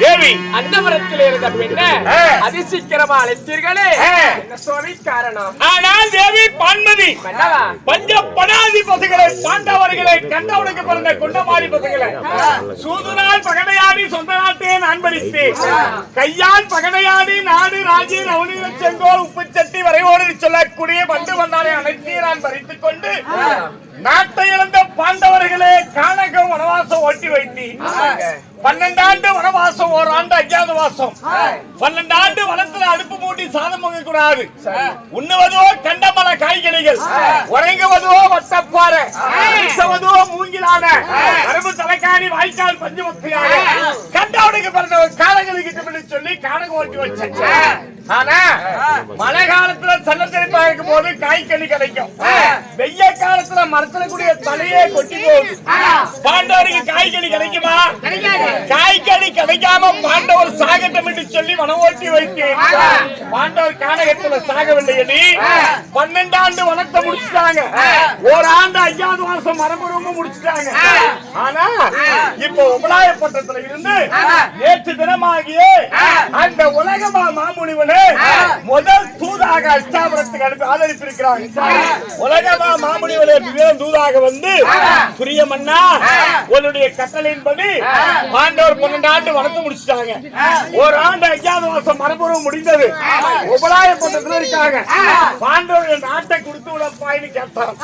தேவி. அன்னவரத்தில் இருந்த பெண்ண. அதிசீக்கிரமா அழைத்தீர்களே? ஆ. என்ன சுவாமி காரணம்? ஆனால் தேவி பான்மதி மன்னவா? பஞ்ச படாதி பசங்களை பாண்டவர்களை கண்டவனுக்கு பிறந்த குண்டமாரி பசங்களை சூதுநாள் பகடையாடி சொந்த நாட்டே நான் பறித்து கையால் பகடையாடி நாடு ராஜி ரவுனிர செங்கோல் உப்பு சட்டி வரைவோடு சொல்லக்கூடிய பண்டு வந்தாரை அனைத்தையும் நான் பறித்துக் கொண்டு நாட்டை இழந்த பாண்டவர்களே காணகம் வனவாசம் ஓட்டி வைத்தி பன்னெண்டாண்டு வனவாசம் ஒரு ஆண்டு அஞ்சாவது வாசம் பன்னெண்டாண்டு வனத்துல அடுப்பு மூட்டி சாதம் பொங்க கூடாது உண்ணுவதோ கண்டமல காய்கறிகள். உறங்குவதோ வட்டப்பாறை. மூங்கிலான. கரும்பு தலைக்காணி வாய்க்கால் பஞ்சு மக்கையாக கண்டவனுக்கு பிறந்த காலங்களுக்கு சொல்லி காணகம் ஓட்டி வச்சேன் ஆனா மழை காலத்துல சன்னத்திருப்பா இருக்கும் போது காய்கறி கிடைக்கும். வெய்ய காலத்துல மரத்துல கூடிய தலையே கொட்டி போகுது பாண்டவருக்கு காய்கறி கிடைக்குமா? காய்கறி கிடைக்காம பாண்டவர் சாகட்டும் என்று சொல்லி வனம் ஓட்டி வைத்து பாண்டவர் கானகத்துல சாகவில்லை எண்ணி பன்னெண்டாண்டு வனத்தை முடிச்சுட்டாங்க. ஒரு ஆண்டு ஐயாவது வருஷம் மரபுறமும் முடிச்சுட்டாங்க. ஆனா இப்போ உபலாயப்பட்டத்துல இருந்து நேற்று தினமாகிய அந்த உலகமா மாமுனிவனே முதல் தூதாக அஷ்டாபுரத்துக்கு அனுப்பி ஆதரிப்பிருக்கிறாங்க உலகமா மாமுனிவனே திவ்யம் தூதாக வந்து துரிய மன்னா உன்னுடைய கட்டளையின்படி பாண்டவர் பன்னெண்டு ஆண்டு வளர்த்து முடிச்சிட்டாங்க. ஒரு ஆண்டு ஐயாவது மாசம் மரபுறவு முடிந்தது. உபலாயப்பட்டத்துல இருக்காங்க. பாண்டவர்கள் நாட்டை கொடுத்து விடப்பாயின்னு கேட்டான்.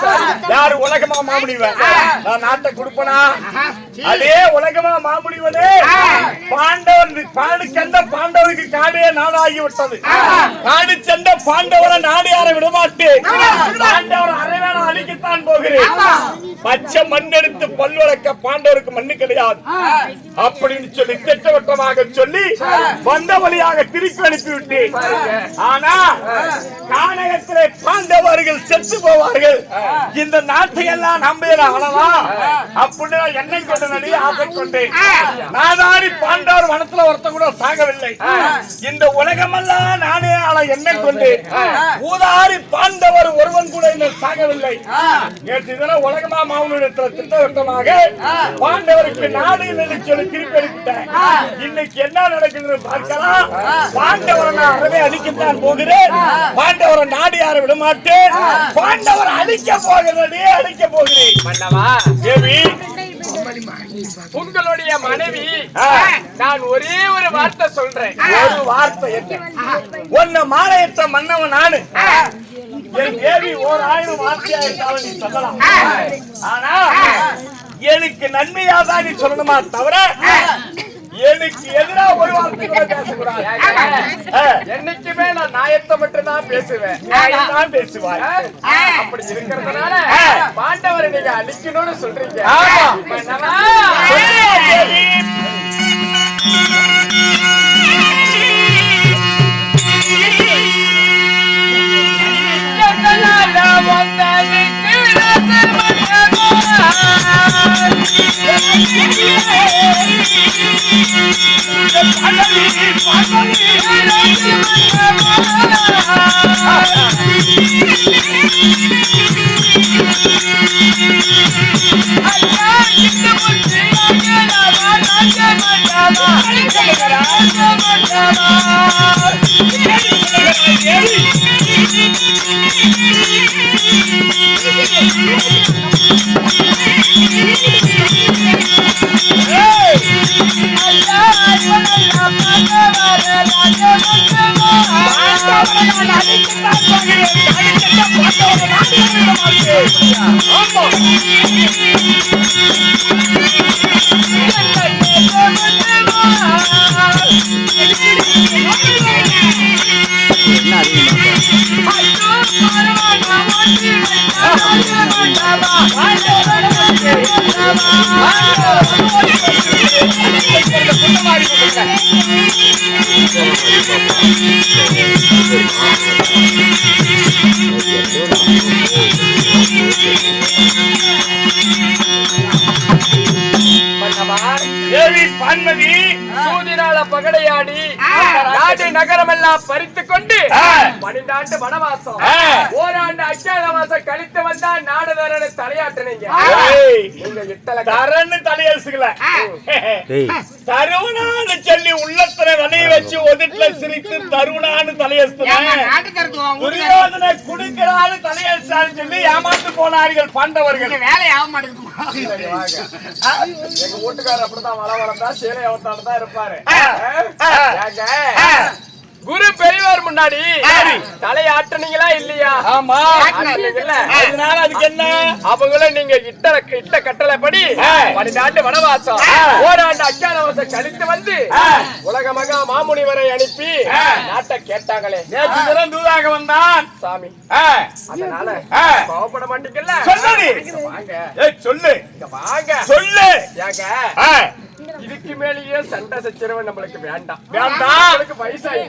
யாரு உலகமா மாமுனிவன்? நான் நாட்டை கொடுப்பனா? அதே உலகமா மாமுனிவனே பாண்டவர் பாடு சென்ற பாண்டவருக்கு காடே நாடாகி விட்டது காடு சென்ற பாண்டவரை நாடு யாரை விடமாட்டேன். பாண்டவர் அரைவேணா அழிக்கத்தான் போகிறேன். பச்சை மண் எடுத்து பல்வழக்க பாண்டவருக்கு மண்ணு கிடையாது. அப்படின்னு சொல்லி திட்டவட்டமாக சொல்லி வந்த வழியாக திருப்பி அனுப்பிவிட்டேன். ஆனா கானகத்திலே பாண்டவர்கள் செத்து போவார்கள். இந்த நாட்டை எல்லாம் நம்பையில ஆளலாம் அப்படின்னு எண்ணெய் கொண்ட நடி ஆசை கொண்டேன். நாதாரி பாண்டவர் வனத்துல ஒருத்த கூட சாகவில்லை. இந்த உலகமெல்லாம் நானே ஆள எண்ணெய் கொண்டேன் ஊதாரி பாண்டவர் ஒருவன் கூட இன்னும் சாகவில்லை. நேற்று தினம் உலகமா மாவட்டத்துல திட்டவட்டமாக பாண்டவருக்கு நாடு இல்லைன்னு சொல்லி திருப்பி இன்னைக்கு என்ன நடக்குதுன்னு பார்க்கலாம் பாண்டவரை நான் அறவே அழிக்கத்தான் போகிறேன். பாண்டவரை நாடு யாரை விட மாட்டேன் பாண்டவரை அழிக்க போகிறதே அழிக்க போகிறேன். மன்னவா. தேவி. உங்களுடைய மனைவி. நான் ஒரே ஒரு வார்த்தை சொல்றேன். ஒரு வார்த்தை என்ன? உன்னை மாலையற்ற மன்னவன் நானு. என் தேவி ஓர் ஆயிரம் வார்த்தையா இருந்தாலும் நீ சொல்லலாம். ஆனா எனக்கு நன்மையா தான் நீ சொல்லணுமா தவிர எனக்கு எதிரா ஒரு வார்த்தை கூட பேசக்கூடாது. என்னைக்குமே நான் நாயத்தை மட்டும் தான் பேசுவேன். தான் பேசுவாய். அப்படி இருக்கிறதுனால பாண்டவரை நீங்க அழிக்கணும்னு சொல்றீங்க. I'm ஆமா. பகடையாடி நாடு நகரமெல்லாம் பறித்து கொண்டு. பன்னெண்டாண்டு வனவாசம். ஓராண்டு அஜாதவாசம் கழித்து வந்தா தலையாட்டுனீங்க ஏய், நீங்க இட்டல தரன்னு தலையரசுகள டேய். தருவனான்னு சொல்லி உள்ளத்துல வலைய வச்சு ஒதுட்டுல சிரித்து உன் வீட்டுக்கு துரியோதனை குடுக்கிறான்னு தலையெழுத்தான்னு சொல்லி ஏமாந்து போனார்கள் பாண்டவர்கள். வேலை ஆக மாட்டேங்குது. எங்க வீட்டுக்காரர் அப்படிதான் வள வளர்ந்தா சேலை அவத்தால தான் இருப்பாரு. குரு பெரியவர் முன்னாடி. சரி. தலையை ஆட்டுனீங்களா இல்லையா? ஆமா? அதனால அதுக்கு என்ன? அவங்களும் நீங்க இட்ட இட்ட கட்டளைப்படி ஆ. பன்னிரண்டு வனவாசம். ஓராண்டு அஜானவாசம் கழித்து வந்து. உலக மகா மாமுனிவரை அனுப்பி. நாட்டை கேட்டாங்களே. நேற்று தூதாக வந்தான். சாமி. அதனால ஆ. கோவப்பட மாட்டீங்கல்ல. இங்க வாங்க. ஏய், சொல்லு. வாங்க. சொல்லு. ஏங்க. இதுக்கு மேலேயே சண்டை சச்சரவு நம்மளுக்கு வேண்டாம். வேண்டாம். நம்மளுக்கு வயசாகி.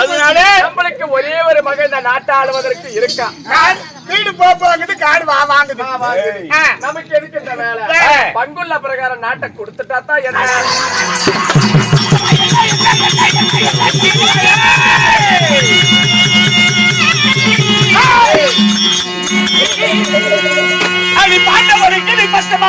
அதனால நம்மளுக்கு ஒரே ஒரு மகன் இந்த நாட்டை ஆளுவதற்கு இருக்கா? வீடு போப்பாங்குது காடு வா வாங்குது. நமக்கு எதுக்கு இந்த வேலை. பங்குள்ள பிரகாரம் நாட்டை கொடுத்துட்டா தான் என்ன அடி பாண்டவருக்கு நீ பச்சமா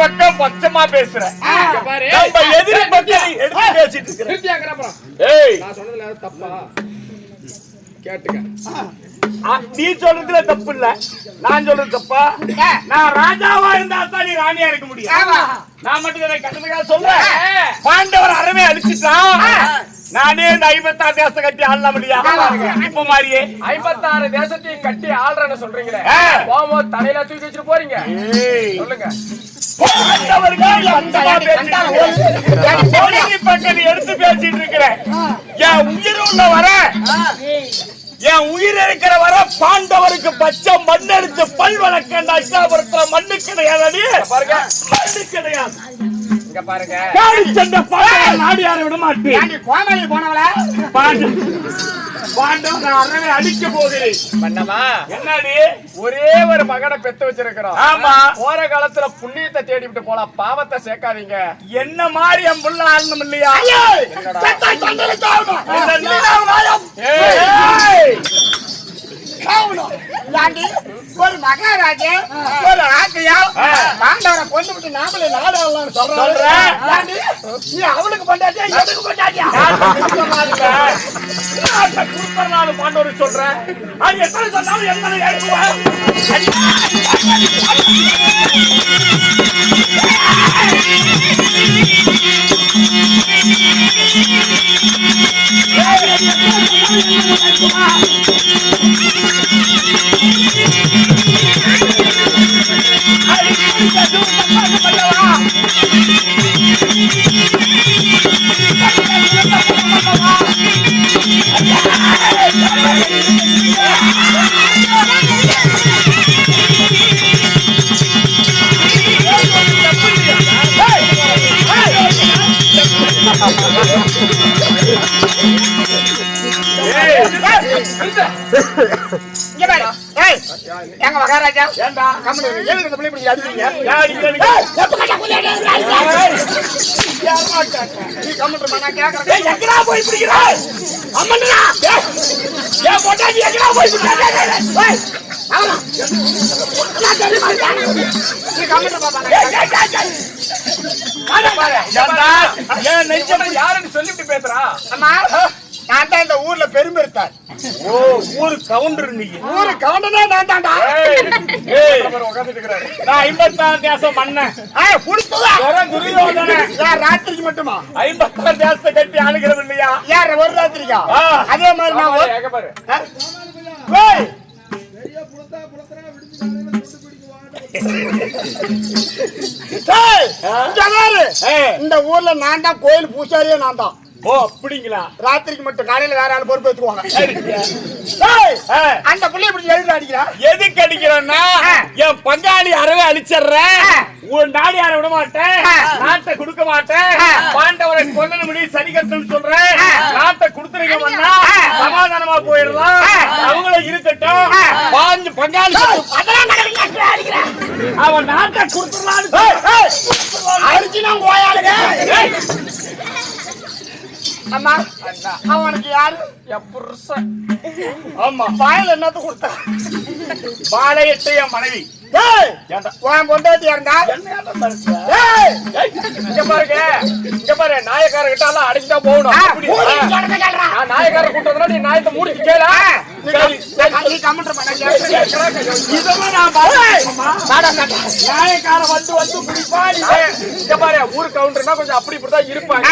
பக்கம் பச்சமா பேசுற. இங்க பாரு. நம்ம எதிரி பக்கம் எடுத்து பேசிட்டு இருக்கிற திருப்தியா இருக்கிற அப்புறம். ஏய். நான் சொன்னதுல தப்பா? கேட்டுக்க. நீ சொல்றதுல தப்பு இல்ல நான் சொல்றது தப்பா? நான் ராஜாவா இருந்தா தான் நீ ராணியா இருக்க முடியும். நான் மட்டும் இதை கட்டணக்காக சொல்றேன். பாண்டவர் அறவே அழிச்சிட்டான் நானே இந்த ஐம்பத்தாறு தேசத்தை கட்டி ஆளலாம் முடியா இப்ப மாதிரியே ஐம்பத்தாறு தேசத்தையும் கட்டி ஆள்றேன்னு சொல்றீங்களே. போகும்போது தலையில தூக்கி வச்சுட்டு போறீங்க. சொல்லுங்க. எடுத்து பேசிட்டு இருக்கிற என் உயிர் உள்ள வர. என் உயிர் இருக்கிற வர பாண்டவருக்கு பச்சை மண் எடுத்து பல் வளர்க்க அஷ்டாபுரத்துல மண்ணு கிடையாது பாருங்க. மண்ணு கிடையாது. அடிக்க போகிறேன். என்னடி? ஒரே ஒரு மகனை பெத்து வச்சிருக்கிறோம். ஆமா. போற காலத்துல புண்ணியத்தை தேடிவிட்டு போலாம். பாவத்தை சேர்க்காதீங்க. என்ன மாதிரி என் புள்ள ஆளணும் இல்லையா என்னடா? இந்த நீலாவதாயம். ஏய் ஏன்டி ஒரு மகாராஜா ஒரு ஆசையா பாண்டவரை கொண்டு விட்டு நாமளே சொல்றேன். நீ அவளுக்கு சொல்றேன் அது எத்தனை சொன்னாலும் எத்தனை ஏற்றுவேன் இங்க பாரு ஏய் எங்க மகாராஜா ஏண்டா கம்மி எதுக்கு இந்த பிள்ளை இப்படி அடிக்கிறீங்க யார் இங்க இருக்கு? நீ கம்மிட்டு நான் கேக்குறேன் ஏய், எங்கடா போய் பிடிக்கிறாய்? அம்மன்டா. ஏய், ஏன் பொண்டாட்டி எங்கடா போய் பிடிக்கிறாய்? ஏய், அவனா நீ கம்மிட்டு பாப்பா ஏய், ஏய், ஏய், ஏய். ஏண்டா, ஏன் நெஞ்சம் இவன் யாருன்னு சொல்லிட்டு பேசுறா அம்மா நான் தான் இந்த ஊர்ல பெரும்பெருத்தார் ஓ ஊரு கவுண்டர் நீ. ஊரு கவர்னரே நான் தான்டா ஏய், உட்காந்துட்டு இருக்கிறாரு நான் ஐம்பத்தாறு தேசம் மன்னன் ஏய் புடிச்சதா வெறும் துரியோதனன். யார் ராத்திரிக்கு மட்டுமா? ஐம்பத்தாறு தேசத்தை கட்டி ஆளுகிறது இல்லையா யார் ஒரு ராத்திரிக்கா. அதே மாதிரி நான் இங்க பாரு. ஏய், இந்த ஊர்ல நான் தான் கோயில் பூசாரியே நான் தான். ஓ அப்படிங்களா ராத்திரிக்கு மட்டும் காலையில வேற ஆள் பொறுப்பு எடுத்துக்குவாங்க அந்த பிள்ளைய பிடிச்சி எழுதி அடிக்கிறா எதுக்கு அடிக்கிறேன்னா. என் பங்காளி அறவே அழிச்சிடுறேன். உன் நாடு யாரை விட மாட்டேன். நாட்டை கொடுக்க மாட்டேன். பாண்டவரை கொல்லணும் முடி சரி கட்டணும் சொல்றேன். நாட்டை ஆ. சமாதானமா போயிடலாம். அவங்கள இருக்கட்டும். பாஞ்சு பங்காளி. அவன் நாட்டை கொடுத்துடலான்னு ஏய், ஏய், அடிச்சு நான் அவனுக்கு யாரு? என் புருஷன். ஆமா வாயில என்னத்த கொடுத்தா? பாளையத்தை என் மனைவி. உன் பொண்டாட்டி இருந்தா இங்க பாருங்க. இங்க பாரு எல்லாம் போகணும். மூடி நாயக்கார கூட்டதுனா நீ நாயத்தை முடிச்சு கேள. நாயக்கார வந்து வந்து பிடிப்பா நீ? இங்க பாரு ஊர் கவுண்டர்னா கொஞ்சம் அப்படி இப்படிதான் இருப்பாங்க.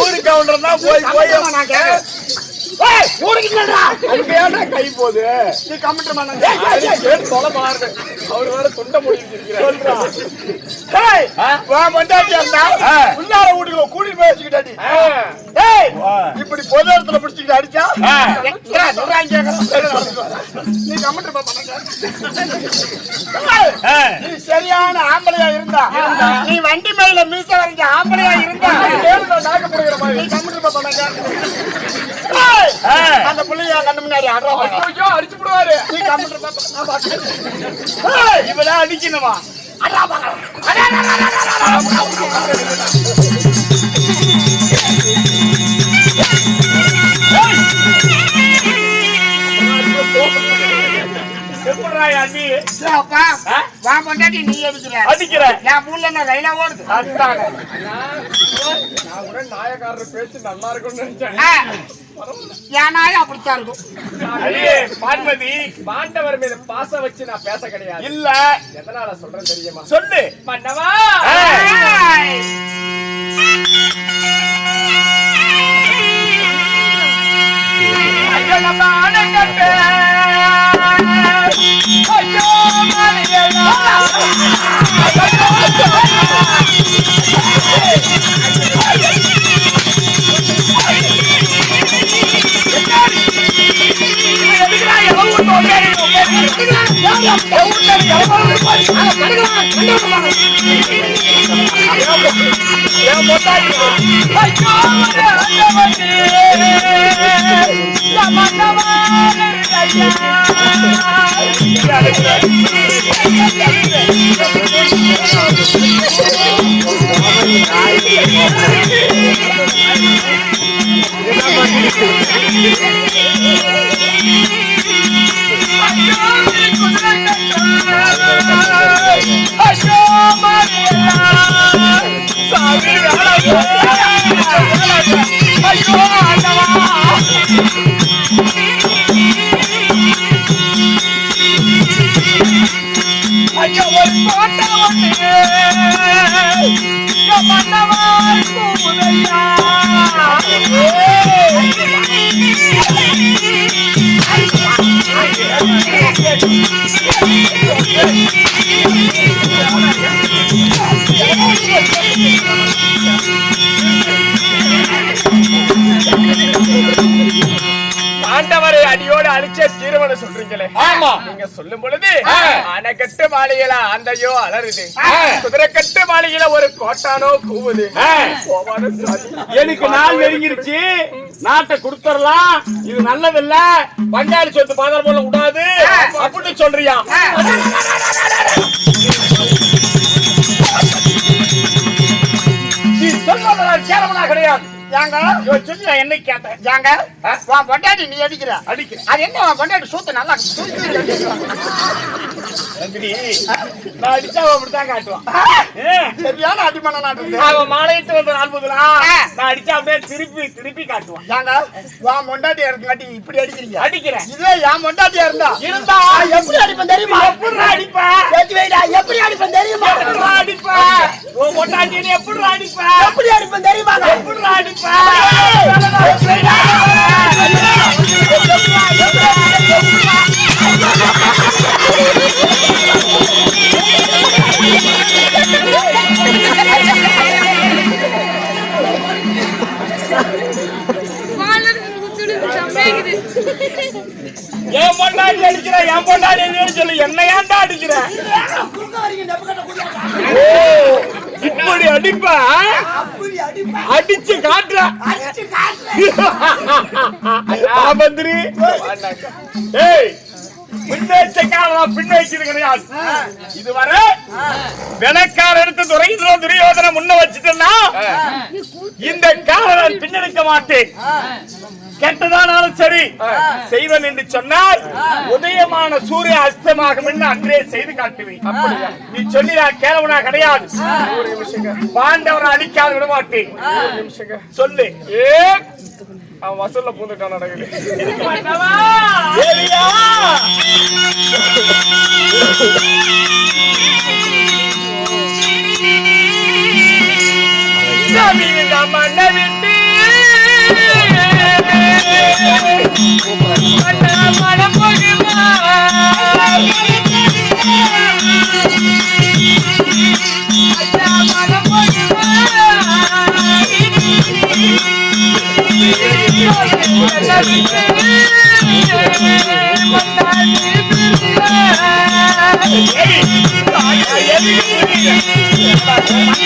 ஊரு கவுண்டர் தான் போய் போய். நான் ஏன்டா கை போகுது? நீ கமெண்ட் பண்ண தொலை மாறுது. அவர் வேற துண்ட வீட்டுக்குள்ள கூட்டிட்டு போய் வச்சுக்கிட்டாடி இப்படி பொது இடத்துல பிடிச்சிக்கிட்டு அடிச்சா. நீ கமெண்ட் பண்ண ஏய், ஆ. நீ சரியான ஆம்பளையா இருந்தா. நீ வண்டி மேல மீச வரைஞ்ச ஆம்பளையா இருந்தா. நாக்க போடுகிற நீ மாதிரி கம்மிட்டு பண்ண ஏய், ஆ. அந்த புள்ளைய கண்ணு முன்னாடி ஐயோ அடிச்சு விடுவாரு நீ நான் பாக்கிறேன் ஏய், இவெல்லாம் எப்படிடா அடி. அப்பா ஆ? வா பொண்டாட்டி நீ அடிக்கிற. அடிக்கிற. என்ன ஓடுது? அதானே. நான் கூட நாயக்காரர் பேச்சு நல்லா இருக்கும்னு நினைச்சேன். ஆ. என் நாயும் அப்படித்தான் இருக்கும். பான்மதி. பாண்டவர் மீது பாசம் வச்சு நான் பேச கிடையாது. இல்ல. எதனால சொல்றேன் தெரியுமா? சொல்லு. மன்னவா. ஐயோ நம்ம அணைக்கட்டு ஐயோ மலையெல்லாம் என் மன்னவா அழிச்ச தீர்வனை சொல்றீங்களே. ஆமா. நீங்க சொல்லும் பொழுது. அணைக்கட்டு மாளிகையில அந்தையோ அலறுது. குதிரைக்கட்டு மாளிகையில ஒரு கோட்டானோ கூவுது. எனக்கு நாள் நெருங்கிருச்சு. நாட்டை கொடுத்துடலாம். இது நல்லதில்ல. பங்காளி சொத்து பாதாள போல விடாது. அப்படின்னு சொல்றியா? நீ கேரவனா கிடையாது. ஏங்க சொல்லி என்னை கேட்டேன் ஏங்க உன் பொண்டாட்டி நீ அடிக்கிற. அடிக்கிறேன். அது என்ன உன் பொண்டாட்டி சூத்து நல்லா நான் அடிச்சா அப்படித்தான் காட்டுவான். சரியான அடிமன நாட்டு அவன் மாலையிட்டு வந்த நாள் முதலா ஆ. நான் அடிச்சா அப்படியே திருப்பி திருப்பி காட்டுவான். ஏங்க வா மொண்டாட்டியா இருக்குங்காட்டி இப்படி அடிக்கிறீங்க? அடிக்கிறேன். இதே என் மொண்டாட்டியா இருந்தா? இருந்தா? எப்படி அடிப்பேன் தெரியுமா? எப்படி அடிப்ப? ஏத்தி வைடா எப்படி அடிப்பேன் தெரியுமா? எப்படி அடிப்ப? உன் பொட்டாட்டி நீ எப்படி அடிப்ப? எப்படி அடிப்பேன் தெரியுமா? எப்படி அடிப்ப? என் பொண்டாட்டி அடிக்கிற என் பொண்டாட்டி இல்லைன்னு சொல்லி. என்ன ஏன்டா அடிக்கிற? இப்படி அடிப்ப? அடிச்சு காட்டுற. மந்திரி ஏய் இதுவரை வெனக்கார எடுத்து துறையில துரியோதனை முன்ன வச்சுட்டேன்னா இந்த காலை பின்னெடுக்க மாட்டேன். கெட்டதானாலும் சரி செய்வன் என்று சொன்னால் உதயமான சூரிய அஸ்தமாகும் என்று அன்றே செய்து காட்டுவேன். நீ சொல்லி நான் கேளவனா கிடையாது. பாண்டவரை அடிக்காது விட மாட்டேன் சொல்லு. ஏ? அவன் வசூல்ல பூந்துட்டான் நடக்குது. ஏரியா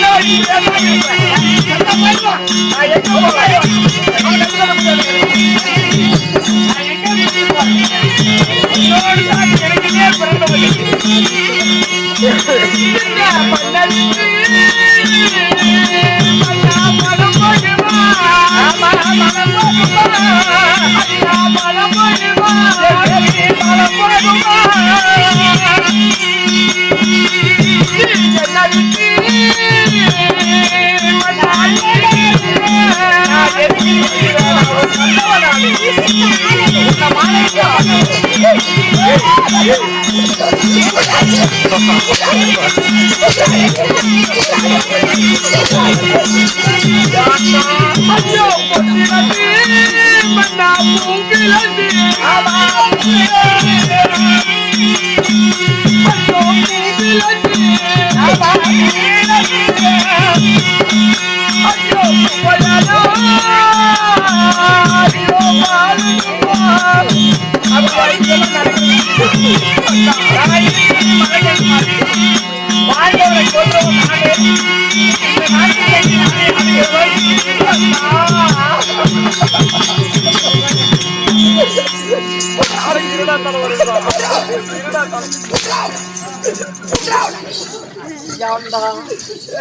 சாமி நம்ம அண்ணனை விட்டு அண்ணா மனம் போகுமா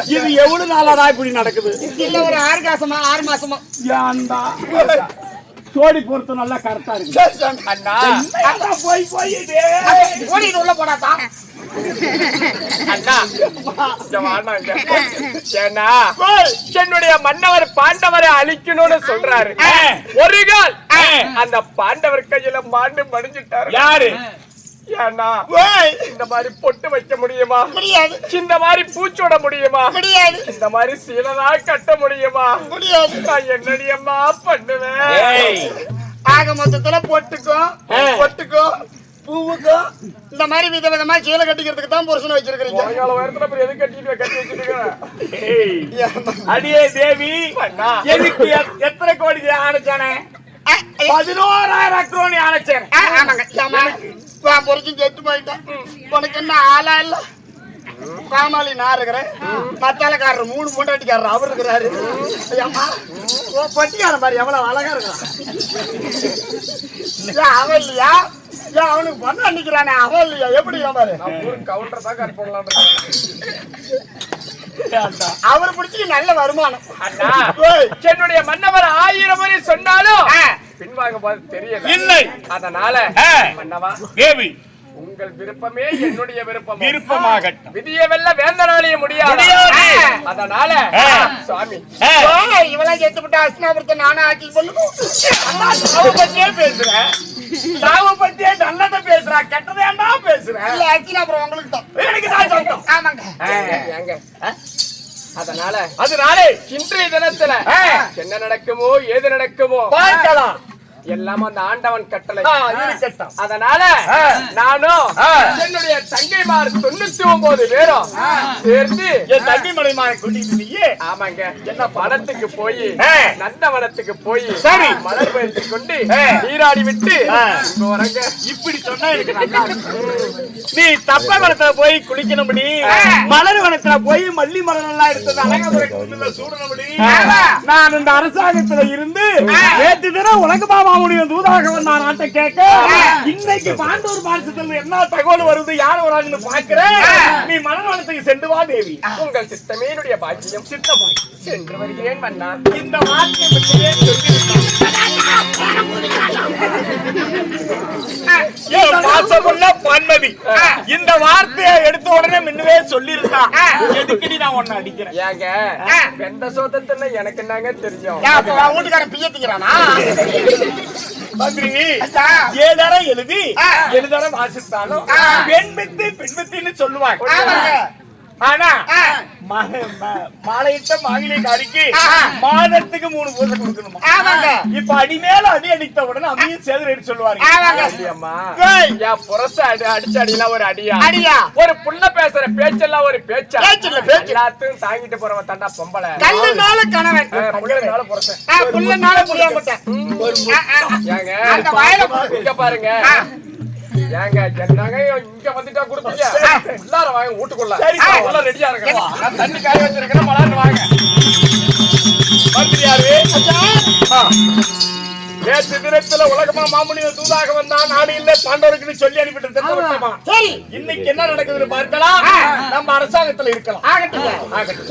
இது எவ்வளவு நாளாடா இப்படி நடக்குது? இல்ல ஒரு ஆறு காசமா ஆறு மாசமா. ஏன்டா? சோடி பொறுத்து நல்லா கரெக்டா இருக்கு போய் போய். ஓடிட்டு உள்ள. ஏன்னா என்னுடைய மன்னவர் பாண்டவரை அழிக்கணும்னு சொல்றாரு. ஒரு கால். அந்த பாண்டவர் கையில மாண்டு மடிஞ்சிட்டாரு யாரு ஏன்னா இந்த மாதிரி பொட்டு வைக்க முடியுமா? முடியாது. இந்த மாதிரி பூச்சோட முடியுமா? முடியாது. இந்த மாதிரி சீலனா கட்ட முடியுமா? முடியாது. நான் என்னடியம்மா பண்ணுவேன்? ஏய். ஆக மொத்தத்துல பொட்டுக்கும். பொட்டுக்கும் பூவுக்கும் இந்த மாதிரி வித விதமா சீலை கட்டிக்கிறதுக்கு தான் புருஷன் வச்சிருக்கிறீங்க. முழங்கால உயரத்துல அப்புறம் எது கட்டிட்டு கட்டி வச்சிருக்கேன் ஏய். அடியே தேவி. எதுக்கு எத்தனை கோடி ஆணைச்சானே? ஆ, ஆ, பதினோராயிரம் ஆணைச்சேன் ஆ, ஆமாங்க புரிச்சு செத்து போயிட்டேன் உனக்கு என்ன ஆளா இல்ல காமாளி நான் இருக்கிறேன் மத்தாலக்காரர் மூணு பொண்டாட்டிக்காரர் அவர் இருக்கிறாரு ஐயம்மா உன் பட்டிக்காரன் பாரு எவ்வளவு அழகா இருக்கிறான் ஏன் அவன் இல்லையா ஏன் அவனுக்கு பொண்ணு அன்னிக்கிறானே அவன் இல்லையா எப்படி பாரு ஒரு கவுண்டர் தான் கட் பண்ணலாம் அவர் பிடிச்சி நல்ல வருமானம். என்னுடைய மன்னவர் ஆயிரம் முறை சொன்னாலும். பின்வாங்க போது தெரியல. இல்லை. அதனால. மன்னவா? தேவி. உங்கள் விருப்பமே என்னுடைய விருப்பம். விருப்பமாகட்டும். விதியை வெல்ல வேந்தனாலேயே முடியாது. அதனால. சுவாமி. இவெல்லாம் செத்து விட்டு அஸ்னாபுரத்தை நானே ஆக்கி சொல்லுவோம் பத்தியே பேசுற. சாவு பத்தியே நல்லதை பேசுறா கெட்டதேண்டா பேசுற. இல்ல ஆச்சுன்னா அப்புறம் உங்களுக்கு தான். எனக்கு தான் சொந்தம். ஆமாங்க. ஏங்க அதனால அதனாலே இன்றைய தினத்துல. என்ன நடக்குமோ ஏது நடக்குமோ பார்க்கலாம். எல்லாம் அந்த ஆண்டவன் கட்டளை. அதனால. நானும். என்னுடைய தங்கைமார் தொண்ணூத்தி ஒன்பது பேரும் சேர்ந்து என் மலைமாரை கூட்டிட்டு ஆமாங்க என்ன வனத்துக்கு போய் ஆ. நந்தவனத்துக்கு போய் சரி. மலர் பயிற்சி கொண்டு. நீராடி விட்டு வரங்க இப்படி சொன்னா எனக்கு நல்லா. நீ தப்ப வனத்துல போய் குளிக்கணும்படி மலர் வனத்துல போய் மல்லி மலர் எல்லாம் எடுத்தது அழகாபுரை குன்றுல சூடணும்படி நான் இந்த அரசாங்கத்துல இருந்து நேற்று தினம் உலக மாமாவுடைய தூதாக வந்த நாட்டை கேட்க. இன்னைக்கு பாண்டூர் மாசத்துல என்ன தகவல் வருது? யார் வராங்கன்னு பாக்குறேன் நீ மலர் வனத்துக்கு சென்று வா தேவி. உங்கள் சித்தமே என்னுடைய பாக்கியம் சித்தப்பா சென்று வருகிறேன் மன்னா. இந்த வார்த்தையை பன்மதி. இந்த வார்த்தையை எடுத்த உடனே முன்னவே சொல்லியிருந்தான் எதுக்கடி நான் உன்னை அடிக்கிறேன்? ஏங்க வெந்த சோதத்துல எனக்கு என்னங்க தெரியும்? ஏன் அப்ப உன் வீட்டுக்காரன் பிய திங்கிறானா மந்திரி அச்சா. ஏதரம் எழுதி எழுதரம் வாசித்தாலும் பெண் வித்து பெண் வித்தின்னு சொல்லுவாங்க. ஆமாங்க. ஆனா மாலையிட்ட மாகிலிக்காரிக்கு ஆஹா. மாதத்துக்கு மூணு பூசை கொடுக்கணுமா? ஆமாங்க. இப்ப அடி மேல அடி அடித்த உடனே அம்மையும் சேதம் சொல்லுவாங்க ஆமாங்க. அம்மா ஏய், என் புரச அடி அடிச்ச அடியெல்லாம் ஒரு அடியா? அடியா. ஒரு புள்ள பேசுற பேச்செல்லாம் ஒரு பேச்சா? பேச்சு இல்ல, பேச்சு. எல்லாத்தையும் தாங்கிட்டு போறவன் தாண்டா பொம்பளை. கல்லுனால கணவன். புள்ளனால புரச. ஆ, புல்லுனால புளியாங்கொட்டை. ஆ, ஆ, ஆ. ஏங்க அந்த வாயில புடு. இங்க பாருங்க. ஏங்க என்னங்க இங்க வந்துட்டா கொடுப்பீங்க? உள்ளார வாங்க வீட்டுக்குள்ள சரி. எல்லாம் ரெடியா நான் தண்ணி காய வச்சிருக்கேன் மலான்னு வாங்க. மந்திரியாரு நேற்று தினத்துல உலகமா மாமுனிய தூதாக வந்தா நாடு இல்ல பாண்டவருக்கு சொல்லி அனுப்பிட்டு இன்னைக்கு என்ன நடக்குதுன்னு பார்க்கலாம். நம்ம அரசாங்கத்துல இருக்கலாம். ஆகட்டும் ஆகட்டும்.